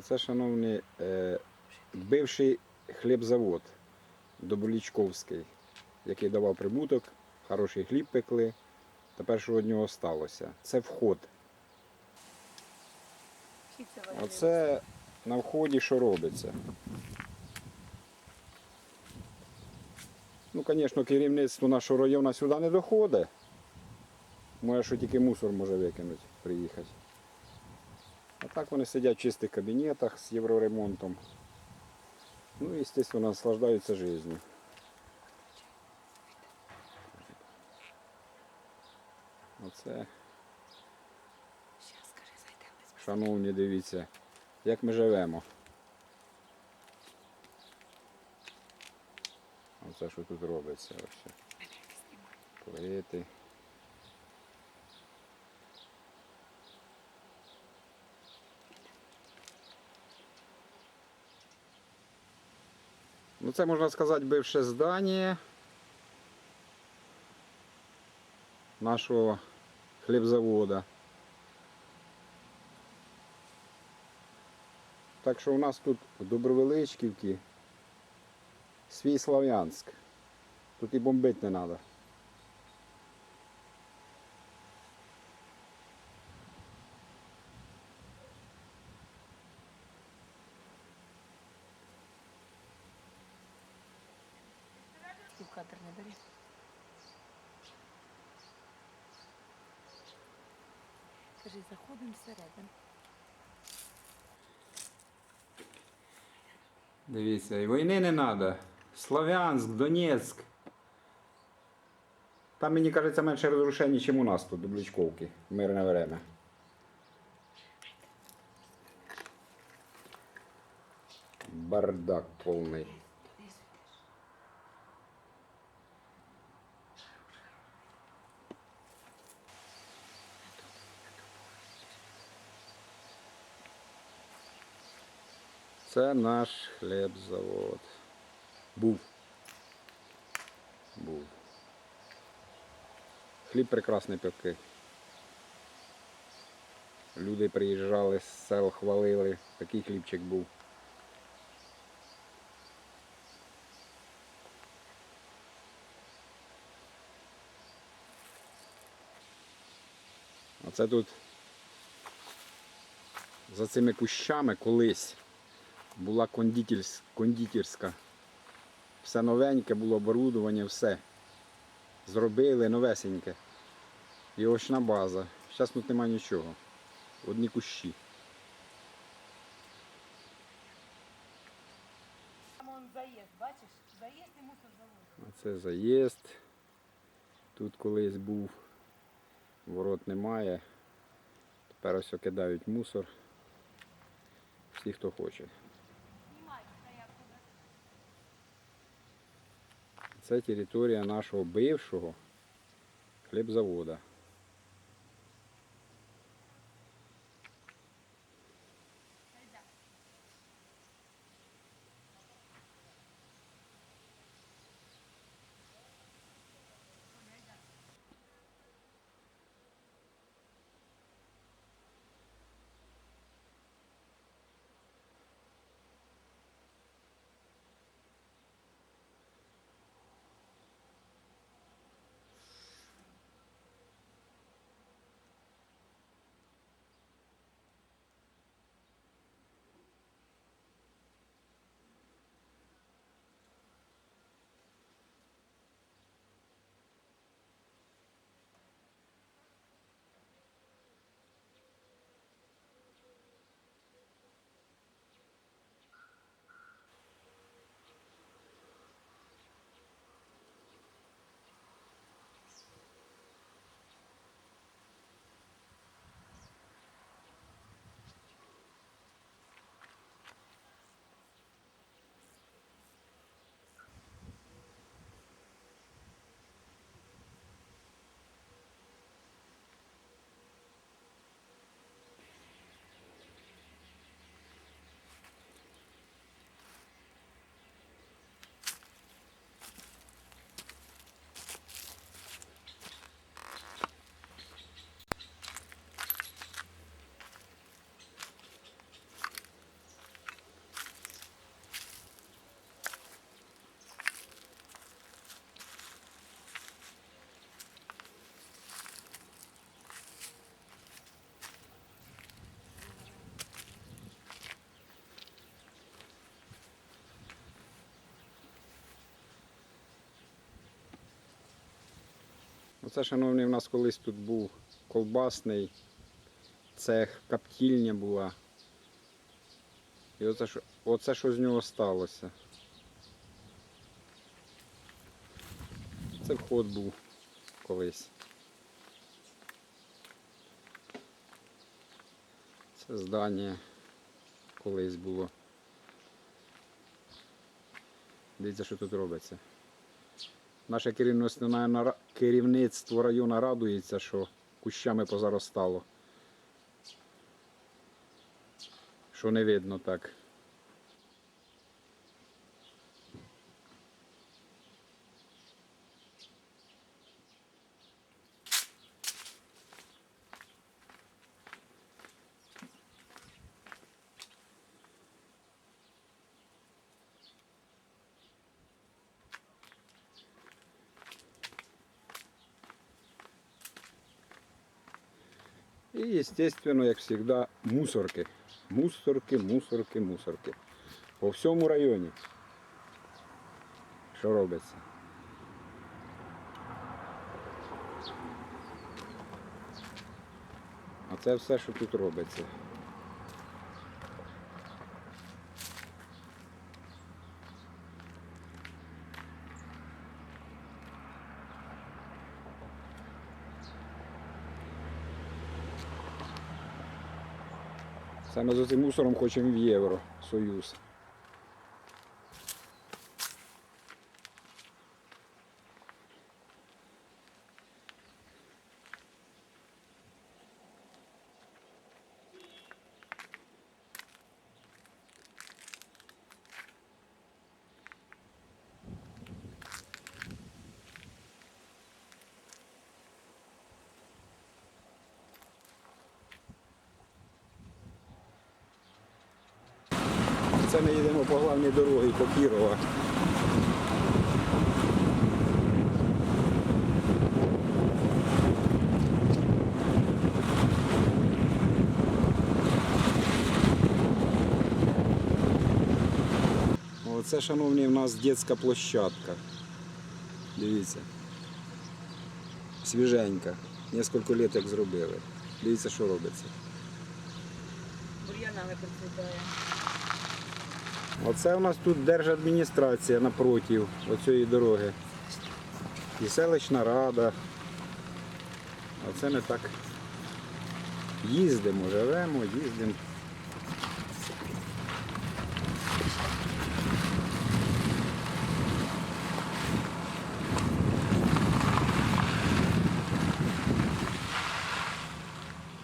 Оце, шановні, е, бивший хлібзавод Добролічковський, який давав прибуток, хороший хліб пекли. Тепер що від нього сталося? Це вход. Оце на вході що робиться. Ну, звісно, керівництво нашого району сюди не доходить. Може, що тільки мусор може викинути, приїхати. А так вони сидять в чистих кабінетах з євроремонтом. Ну і, звісно, наслаждаються життю. Оце, шановні, дивіться, як ми живемо. Оце що тут робиться. Плити. Ну, це можна сказати бивше здання нашого хлібзавода. Так що у нас тут в Добровеличківці свій Слав'янськ. Тут і бомбити не треба. Кадр не бери. Заходимо всередину. Дивіться, і війни не треба. Слов'янськ, Донецьк. Там, мені кажеться, менше розрушень, ніж у нас тут, Дублічковки, в мирне время. Бардак повний. Це наш хлібзавод. Був. Був. Хліб прекрасний пекли. Люди приїжджали з сел, хвалили. Такий хлібчик був. Оце тут за цими кущами колись була кондитерська. Все новеньке було оборудування, все. Зробили новесеньке. І очна база. Зараз тут нема нічого. Одні кущі. Там он заїзд, бачиш? Заїзд і мусор завод. Оце заїзд. Тут колись був. Ворот немає. Тепер ось кидають мусор. Всі, хто хоче. Це територія нашого бившого хлібзавода. Оце, шановний, у нас колись тут був колбасний цех, каптільня була. І оце, оце що з нього сталося. Це вход був колись. Це здання колись було. Дивіться, що тут робиться. Наше керівництво, району радується, що кущами позаростало. Що не видно так. И, естественно, як завжди, мусорки. Мусорки, мусорки, мусорки. По всьому районі. Що робиться? А це все, що тут робиться. Саме за цим мусором хочемо в євро Це ми їдемо по главній дорогі по Кірова. Оце, шановні, у нас дитяча площадка. Дивіться. Свіженька. Несколько лет як зробили. Дивіться, що робиться. Бур'янами процвітає. Оце у нас тут держадміністрація напротив оцієї дороги. І селищна рада. Оце ми так їздимо, живемо, їздимо.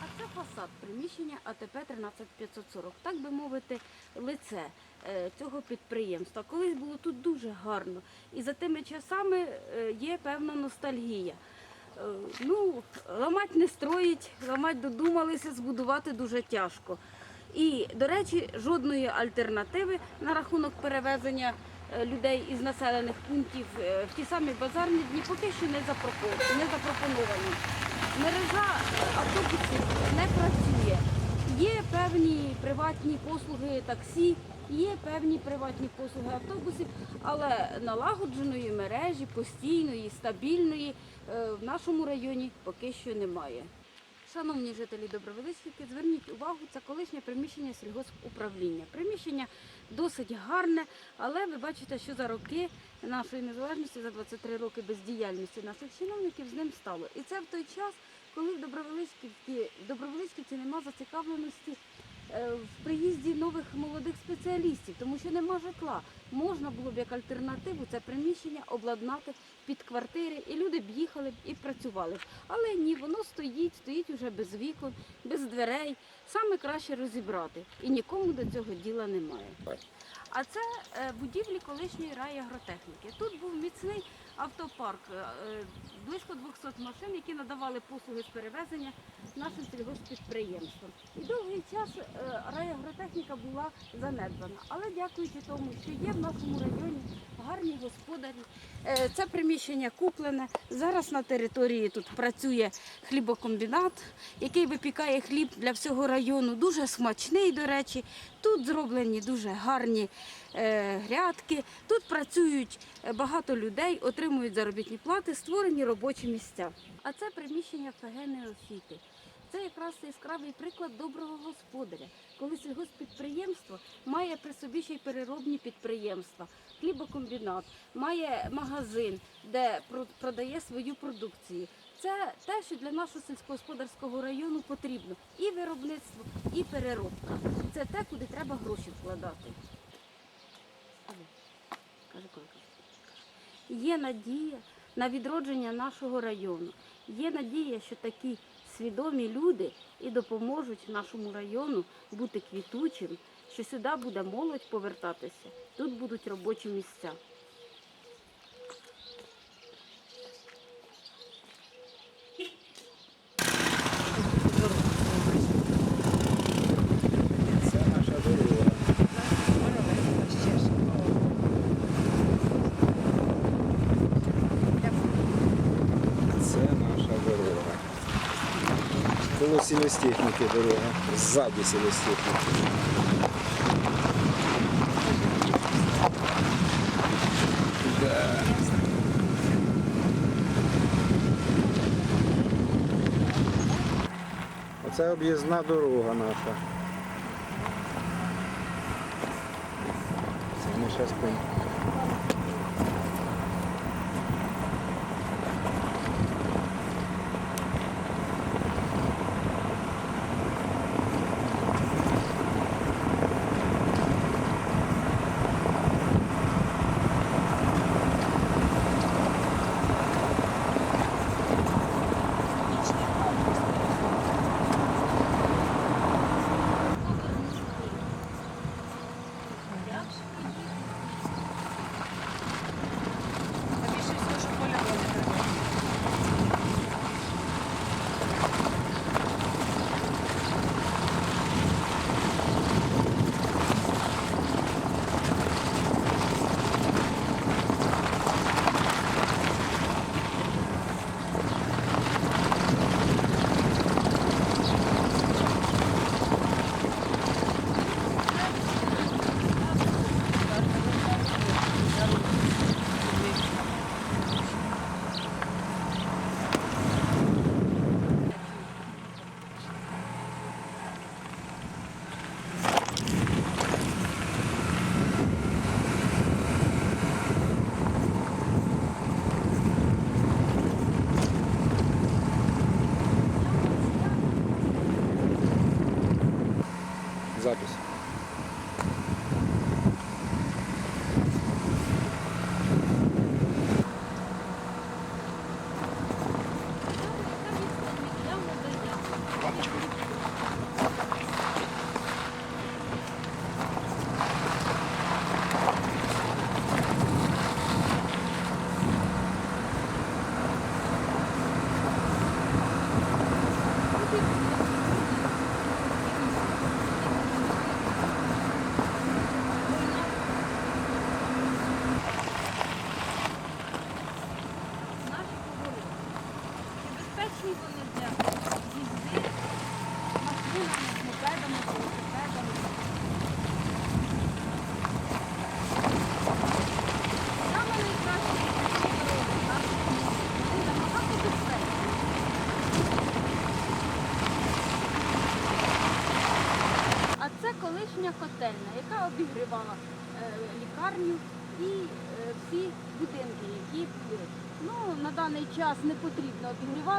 А це фасад приміщення АТП 13540, так би мовити, лице е, цього підприємства. Колись було тут дуже гарно. І за тими часами е, є певна ностальгія. Е, Ну, ламать не строїть, ламать додумалися, збудувати дуже тяжко. І, до речі, жодної альтернативи на рахунок перевезення людей із населених пунктів в ті самі базарні дні поки що не запропоновані. Мережа автобусів не працює. Є певні приватні послуги таксі, є певні приватні послуги автобусів, але налагодженої мережі, постійної, стабільної е, в нашому районі поки що немає. Шановні жителі Добровеличівки, зверніть увагу, це колишнє приміщення сільгоспуправління. Приміщення досить гарне, але ви бачите, що за роки нашої незалежності, за 23 роки бездіяльності наших чиновників з ним стало. І це в той час, коли в Добровеличківці, Добровеличківці нема зацікавленості е, в приїзді нових молодих спеціалістів, тому що нема житла. Можна було б як альтернативу це приміщення обладнати під квартири, і люди б їхали б і працювали. б. Але ні, воно стоїть, стоїть уже без вікон, без дверей. Саме краще розібрати. І нікому до цього діла немає. А це е, будівлі колишньої райагротехніки. Тут був міцний автопарк, е, близько 200 машин, які надавали послуги з перевезення нашим сільгоспідприємствам. І довгий час е, райагротехніка була занедбана. Але дякуючи тому, що є в нашому районі гарні господарі, е, це приміщення куплене. Зараз на території тут працює хлібокомбінат, який випікає хліб для всього району. Дуже смачний, до речі. Тут зроблені дуже гарні е, грядки. Тут працюють е, багато людей, отримують заробітні плати, створені робочі місця. А це приміщення ФГ «Неофіти». Це якраз яскравий приклад доброго господаря, коли сільгоспідприємство має при собі ще й переробні підприємства, хлібокомбінат, має магазин, де продає свою продукцію. Це те, що для нашого сільськогосподарського району потрібно і виробництво, і переробка. Це те, куди треба гроші вкладати. Є надія на відродження нашого району. Є надія, що такі свідомі люди і допоможуть нашому району бути квітучим, що сюди буде молодь повертатися, тут будуть робочі місця. Коло сілостехніки дорога. Ззаді сілостехніки. Оце об'їзна дорога наша. Це ми зараз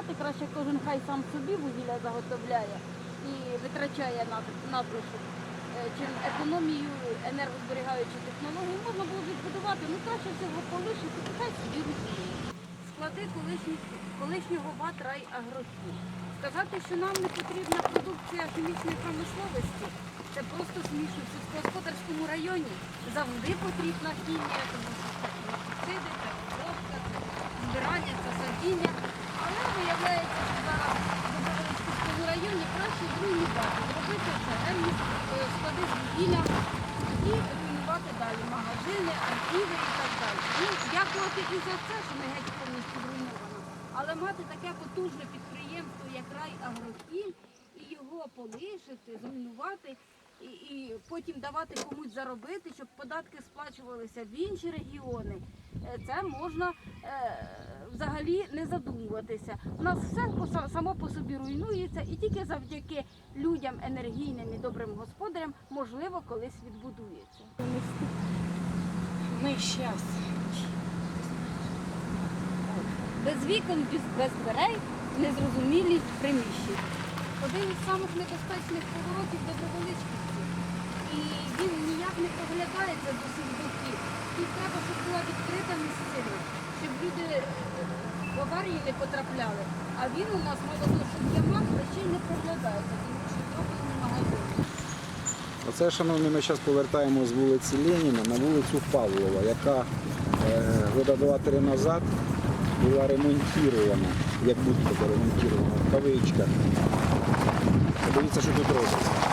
обігрівати, краще кожен хай сам собі вугілля заготовляє і витрачає над- надлишок. Е, Чим економію енергозберігаючих технологій можна було відбудувати, ну краще всього полишити, хай собі вугілля. Склади колишнього ВАТ «Рай Агрохім». Сказати, що нам не потрібна продукція хімічної промисловості, це просто смішно. В сільськогосподарському районі завжди потрібна хімія, тому що це обробка, збирання, це садіння. Виявляється, що зараз в районі краще другі дати, зробити окремі е, склади з і руйнувати далі магазини, архіви і так далі. Ну, дякувати і за це, що не геть повністю зруйновано. Але мати таке потужне підприємство, як рай Агрохім, і його полишити, зруйнувати, і, і потім давати комусь заробити, щоб податки сплачувалися в інші регіони. е, це можна е, взагалі не задумуватися. У нас все по- само по собі руйнується, і тільки завдяки людям енергійним і добрим господарям можливо колись відбудується. Ми щас. Без вікон, без, без дверей, незрозумілі приміщення. Один із самих небезпечних поворотів до Доброволичківці. І він ніяк не проглядається з усіх боків. Тут треба, щоб була відкрита місцина, щоб люди е, в аварії не потрапляли. А він у нас мало того, що яма, але ще й не проглядається, тому що зроблений магазин. Оце, шановні, ми зараз повертаємо з вулиці Леніна на вулицю Павлова, яка е, года два-три назад була ремонтована, як будь-то ремонтована, в кавичках. Подивіться, що тут робиться.